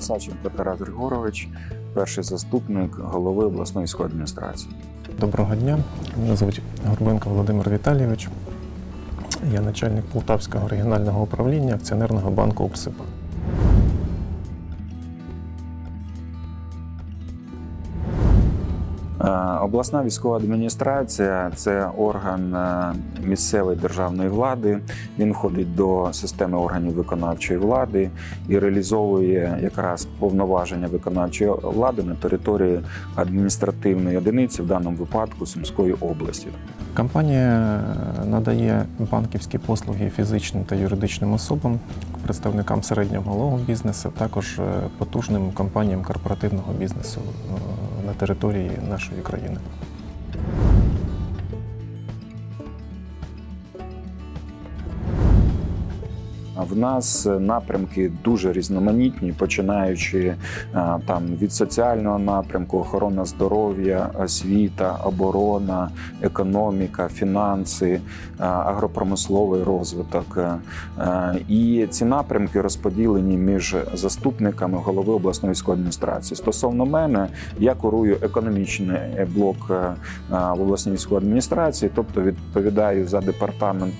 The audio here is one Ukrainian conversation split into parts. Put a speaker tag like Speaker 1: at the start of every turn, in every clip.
Speaker 1: Савченко Тарас Григорович, перший заступник голови обласної військової адміністрації.
Speaker 2: Доброго дня. Мене звуть Горбенко Володимир Віталійович. Я начальник Полтавського регіонального управління акціонерного банку «Упсипа».
Speaker 1: Обласна військова адміністрація це орган е, місцевої державної влади. Він входить до системи органів виконавчої влади і реалізовує якраз повноваження виконавчої влади на території адміністративної одиниці, в даному випадку Сумської області.
Speaker 2: Компанія надає банківські послуги фізичним та юридичним особам, представникам середнього малого бізнесу, також е, потужним компаніям корпоративного бізнесу е, на території нашої країни.
Speaker 1: В нас напрямки дуже різноманітні, починаючи е, там від соціального напрямку, охорона здоров'я, освіта, оборона, економіка, фінанси, е, агропромисловий розвиток. Е, І ці напрямки розподілені між заступниками голови обласної військової адміністрації. Стосовно мене, я курую економічний блок е, в обласній військовій адміністрації, тобто відповідаю за департамент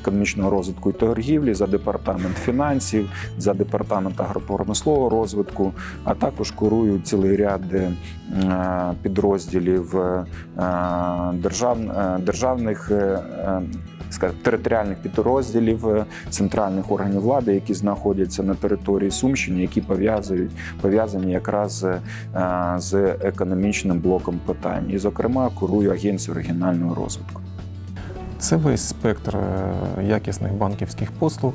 Speaker 1: економічного розвитку і торгівлі, за департамент фінансів, за департамент агропромислового розвитку, а також курую цілий ряд е, підрозділів е, держав, е, державних. скажімо, Територіальних підрозділів центральних органів влади, які знаходяться на території Сумщини, які пов'язують пов'язані якраз з економічним блоком питань, і, зокрема, курую агенцію регіонального розвитку.
Speaker 2: Це весь спектр якісних банківських послуг.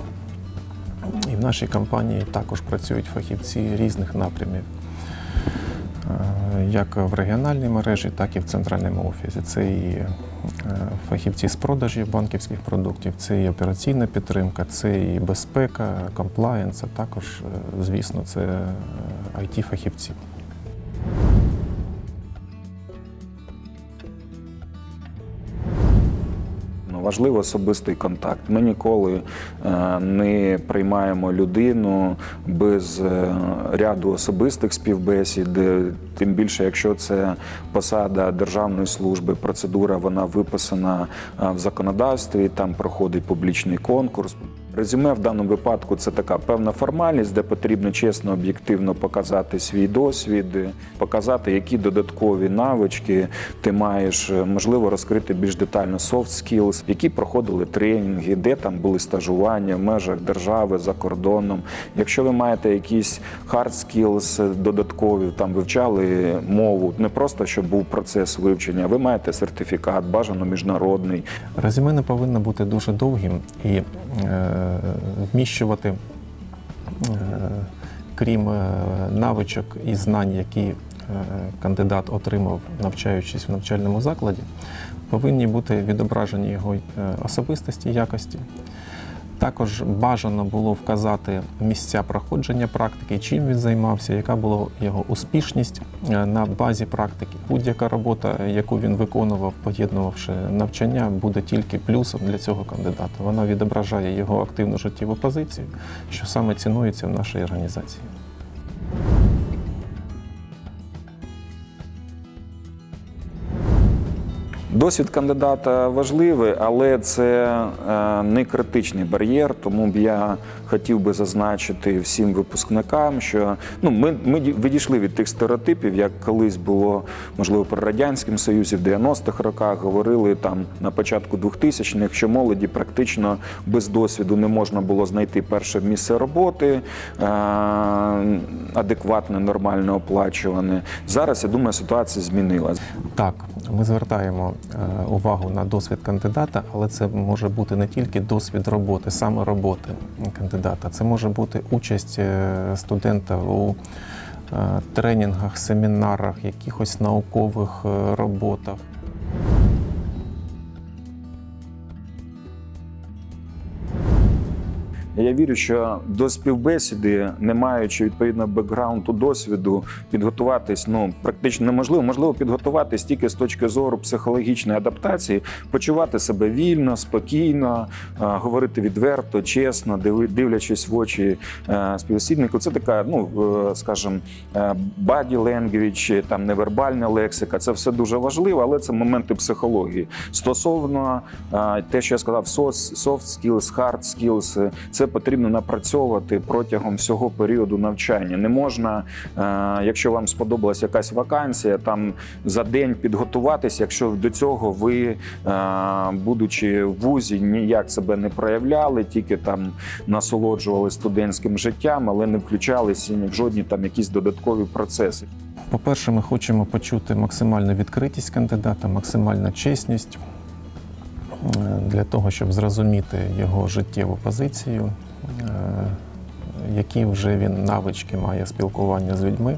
Speaker 2: І в нашій компанії також працюють фахівці різних напрямів, Е, як в регіональній мережі, так і в центральному офісі. Це і е, фахівці з продажі банківських продуктів, це і операційна підтримка, це і безпека, комплаєнс, а також, е, звісно, це it фахівці
Speaker 1: Важливий особистий контакт. Ми ніколи е, не приймаємо людину без е, ряду особистих співбесід. Тим більше, якщо це посада державної служби, процедура вона виписана е, в законодавстві, там проходить публічний конкурс. Резюме в даному випадку це така певна формальність, де потрібно чесно, об'єктивно показати свій досвід, показати, які додаткові навички ти маєш, е, можливо, розкрити більш детально soft skills, які проходили тренінги, де там були стажування в межах держави за кордоном. Якщо ви маєте якісь hard skills е, додаткові, там вивчали мову, не просто щоб був процес вивчення, ви маєте сертифікат, бажано міжнародний.
Speaker 2: Резюме не повинно бути дуже довгим і е, вміщувати, е, крім е, навичок і знань, які е, кандидат отримав, навчаючись в навчальному закладі, повинні бути відображені його особистості, якості. Також бажано було вказати місця проходження практики, чим він займався, яка була його успішність е, на базі практики. Будь-яка робота, яку він виконував, поєднувавши навчання, буде тільки плюсом для цього кандидата. Вона відображає його активну життєву позицію, що саме цінується в нашій організації.
Speaker 1: Досвід кандидата важливий, але це е, не критичний бар'єр. Тому б я хотів би зазначити всім випускникам, що ну ми, ми відійшли від тих стереотипів, як колись було можливо при радянському союзі в 90-х роках. Говорили там на початку 2000-х, що молоді практично без досвіду не можна було знайти перше місце роботи, е, адекватне, нормально оплачуване. Зараз я думаю, ситуація змінилася.
Speaker 2: Так, ми звертаємо е, увагу на досвід кандидата, але це може бути не тільки досвід роботи, саме роботи кандидата. Це може бути участь е, студента у е, тренінгах, семінарах, якихось наукових е, роботах.
Speaker 1: Я вірю, що до співбесіди, не маючи відповідно бекграунду досвіду, підготуватись ну практично неможливо. Можливо, підготуватись тільки з точки зору психологічної адаптації, почувати себе вільно, спокійно, е, говорити відверто, чесно, дивлячись в очі е, співбесіднику. Це така, ну е, скажімо, е, body language, там невербальна лексика. Це все дуже важливо, але це моменти психології. Стосовно е, те, що я сказав, soft skills, hard skills, е, це потрібно напрацьовувати протягом всього періоду навчання. Не можна, е, якщо вам сподобалась якась вакансія, там за день підготуватися, якщо до цього ви, е, будучи в вузі, ніяк себе не проявляли, тільки там насолоджували студентським життям, але не включалися в жодні там якісь додаткові процеси.
Speaker 2: По-перше, ми хочемо почути максимальну відкритість кандидата, максимальну чесність для того, щоб зрозуміти його життєву позицію, е, які вже він навички має спілкування з людьми,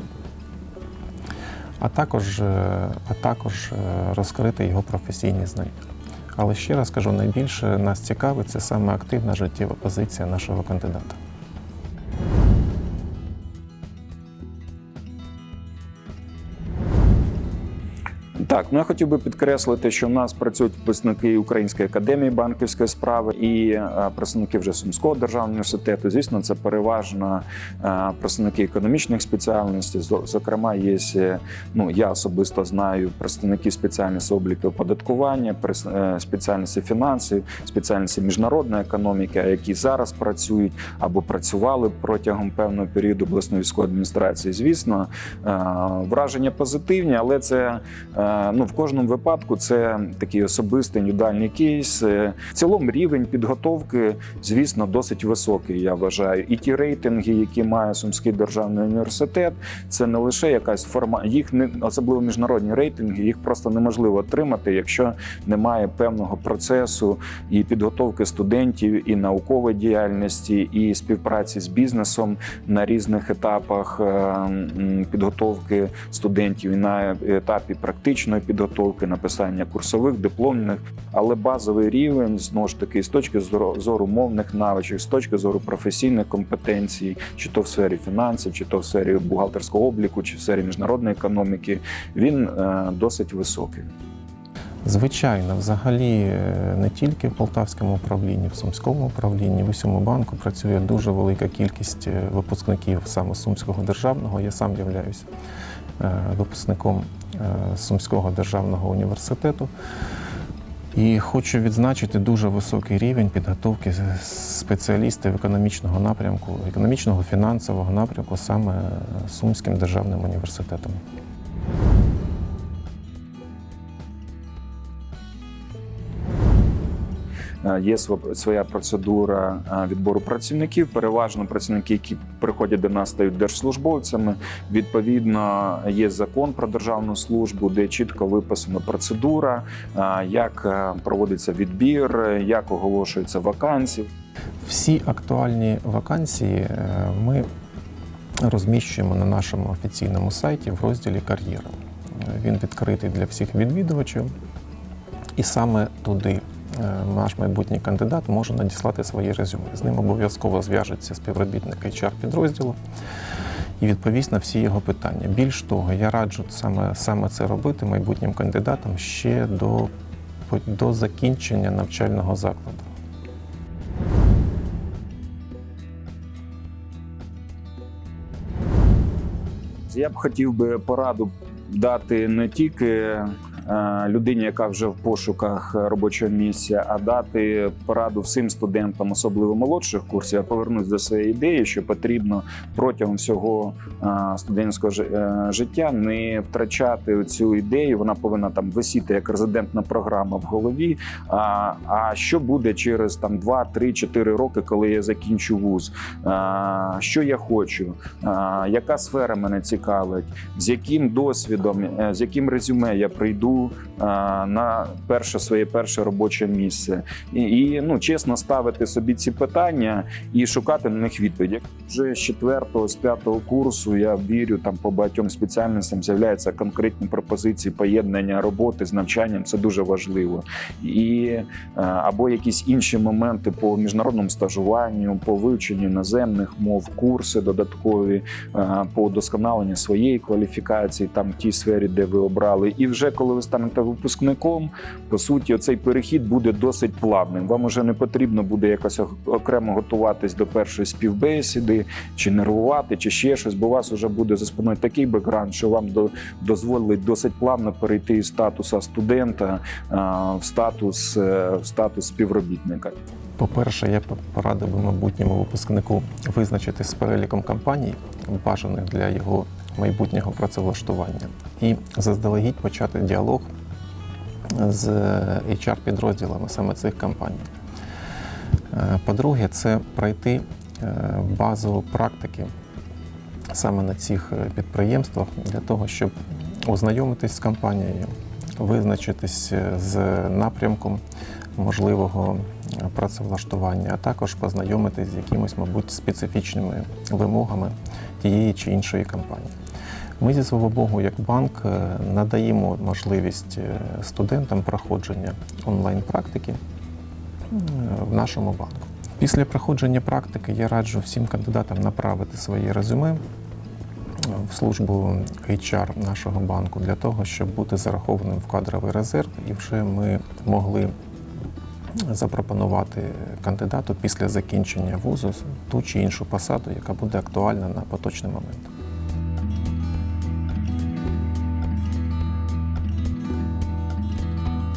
Speaker 2: а також, е, а також е, розкрити його професійні знання. Але ще раз кажу, найбільше нас цікавить це саме активна життєва позиція нашого кандидата.
Speaker 1: Так, ну я хотів би підкреслити, що в нас працюють випускники Української академії банківської справи і е, представники вже Сумського державного університету. Звісно, це переважно е, представники економічних спеціальностей. Зокрема, є е, ну я особисто знаю представники спеціальності обліку оподаткування, спеціальності фінансів, спеціальності міжнародної економіки, які зараз працюють або працювали протягом певного періоду обласної військової адміністрації. Звісно, враження позитивні, але це ну в кожному випадку це такий особистий індивідуальний кейс. Е, В цілому рівень підготовки, звісно, досить високий. Я вважаю. І ті рейтинги, які має Сумський державний університет, це не лише якась форма, їх не особливо міжнародні рейтинги, їх просто неможливо отримати, якщо немає певного процесу і підготовки студентів, і наукової діяльності, і співпраці з бізнесом на різних етапах е, підготовки студентів і на етапі практичної підготовки, написання курсових, дипломних, але базовий рівень знову ж таки з точки зору, мовних навичок, з точки зору професійних компетенцій, чи то в сфері фінансів, чи то в сфері бухгалтерського обліку, чи в сфері міжнародної економіки, він е, досить високий.
Speaker 2: Звичайно, взагалі е, не тільки в Полтавському управлінні, в Сумському управлінні, в усьому банку працює дуже велика кількість е, випускників саме Сумського державного. Я сам являюсь е, випускником е, Сумського державного університету. І хочу відзначити дуже високий рівень підготовки спеціалістів економічного напрямку, економічного фінансового напрямку саме е, Сумським державним університетом.
Speaker 1: Є своя процедура е, відбору працівників. Переважно працівники, які приходять до нас, стають держслужбовцями. Відповідно, є закон про державну службу, де чітко виписана процедура, е, як е, проводиться відбір, е, як оголошуються вакансії.
Speaker 2: Всі актуальні вакансії е, ми розміщуємо на нашому офіційному сайті в розділі Кар'єра. Е, Він відкритий для всіх відвідувачів, і саме туди е, наш майбутній кандидат може надіслати свої резюме. З ним обов'язково зв'яжеться співробітник HR підрозділу і відповість на всі його питання. Більш того, я раджу саме, саме це робити майбутнім кандидатам ще до, до закінчення навчального закладу.
Speaker 1: Я б хотів би пораду дати не тільки е, людині, яка вже в пошуках робочого місця, а дати пораду всім студентам, особливо молодших курсів. Я повернусь до своєї ідеї, що потрібно протягом всього е, студентського е, життя не втрачати цю ідею. Вона повинна там висіти як резидентна програма в голові. А, а що буде через там 2, 3, 4 роки, коли я закінчу вуз? А, що я хочу? А, яка сфера мене цікавить? З яким досвідом, е, з яким резюме я прийду на перше своє перше робоче місце. І, і ну, чесно ставити собі ці питання і шукати на них відповіді. Вже з четвертого, з п'ятого курсу я вірю, там по багатьом спеціальностям з'являються конкретні пропозиції поєднання роботи з навчанням. Це дуже важливо. І або якісь інші моменти по міжнародному стажуванню, по вивченню іноземних мов, курси додаткові по удосконаленню своєї кваліфікації, там в тій сфері, де ви обрали. І вже коли ви станете випускником, по суті, цей перехід буде досить плавним. Вам уже не потрібно буде якось окремо готуватись до першої співбесіди, чи нервувати, чи ще щось, бо у вас вже буде за спиною такий бекграунд, що вам до, дозволить досить плавно перейти із статуса студента в статус е, в статус співробітника.
Speaker 2: По-перше, я порадив би майбутньому випускнику визначити з переліком компаній, бажаних для його майбутнього працевлаштування, і заздалегідь почати діалог з HR-підрозділами саме цих компаній. Е, По-друге, це пройти е, базу практики саме на цих е, підприємствах для того, щоб ознайомитись з компанією, визначитись з напрямком можливого працевлаштування, а також познайомитись з якимось, мабуть, специфічними вимогами тієї чи іншої компанії. Ми зі свого Богу, як банк, е, надаємо можливість е, студентам проходження онлайн-практики е, в нашому банку. Після проходження практики я раджу всім кандидатам направити своє резюме в службу HR нашого банку для того, щоб бути зарахованим в кадровий резерв, і вже ми могли запропонувати кандидату після закінчення вузу ту чи іншу посаду, яка буде актуальна на поточний момент.